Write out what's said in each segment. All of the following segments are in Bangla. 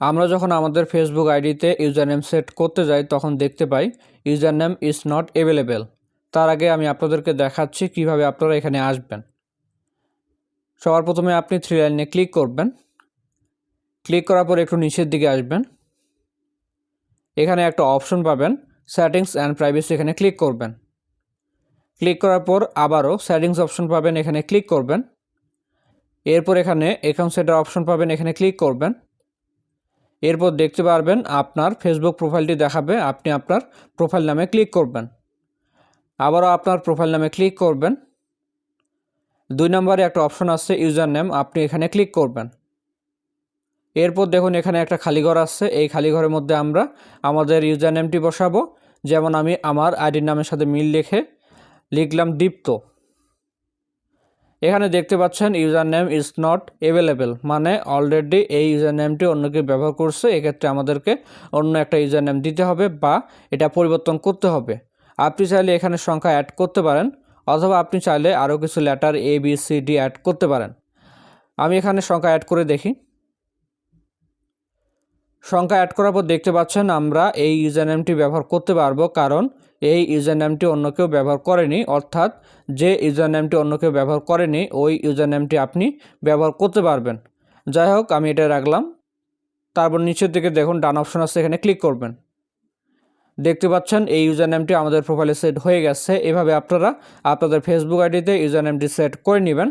আমরা যখন আমাদের ফেসবুক আইডিতে ইউজার নেম সেট করতে যাই, তখন দেখতে পাই user name is not available. তার আগে আমি আপনাদেরকে দেখাচ্ছি কীভাবে আপনারা এখানে আসবেন। সবার প্রথমে আপনি থ্রি লাইনে ক্লিক করবেন। ক্লিক করার পর একটু নিচের দিকে আসবেন। এখানে একটা অপশন পাবেন সেটিংস অ্যান্ড প্রাইভেসি এখানে ক্লিক করবেন। ক্লিক করার পর আবারও সেটিংস অপশন পাবেন, এখানে ক্লিক করবেন। এরপর এখানে অ্যাকাউন্ট সেটার অপশন পাবেন, এখানে ক্লিক করবেন। এরপর দেখতে পারবেন আপনার ফেসবুক প্রোফাইলটি দেখাবে, আপনি আপনার প্রোফাইল নামে ক্লিক করবেন। আবারও আপনার প্রোফাইল নামে ক্লিক করবেন। দুই নম্বরে একটা অপশন আছে ইউজার নেম আপনি এখানে ক্লিক করবেন। এরপর দেখুন এখানে একটা খালি ঘর আছে, এই খালি ঘরের মধ্যে আমরা আমাদের ইউজার নেমটি বসাবো। যেমন আমি আমার আইডির নামের সাথে মিল লিখে লিখলাম দীপ্ত। এখানে দেখতে পাচ্ছেন user name is not available মানে অলরেডি এই ইউজার নেমটি অন্য কেউ ব্যবহার করছে, এক্ষেত্রে আমাদেরকে অন্য একটা ইউজার নেম দিতে হবে বা এটা পরিবর্তন করতে হবে। আপনি চাইলে এখানে সংখ্যা অ্যাড করতে পারেন, অথবা আপনি চাইলে আরও কিছু letter A B C D add করতে পারেন। আমি এখানে সংখ্যা অ্যাড করে দেখি। সংখ্যা অ্যাড করার পর দেখতে পাচ্ছেন আমরা এই ইউজার নেমটি ব্যবহার করতে পারব, কারণ এই ইউজার নেমটি অন্য কেউ ব্যবহার করেনি। অর্থাৎ যে ইউজার নেমটি অন্য কেউ ব্যবহার করেনি, ওই ইউজার নেমটি আপনি ব্যবহার করতে পারবেন। যাই হোক, আমি এটা রাখলাম। তারপর নিচের দিকে দেখুন, ডান অপশন আছে, এখানে ক্লিক করবেন। দেখতে পাচ্ছেন, এই ইউজার নেমটি আমাদের প্রোফাইলে সেট হয়ে গেছে। এভাবে আপনারা আপনাদের ফেসবুক আইডিতে ইউজার নেমটি সেট করে নেবেন।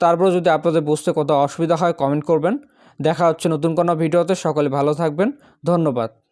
তারপর যদি আপনাদের বুঝতে কোথাও অসুবিধা হয় কমেন্ট করবেন। দেখা হচ্ছে নতুন কোনো ভিডিওতে। সকলে ভালো থাকবেন। ধন্যবাদ।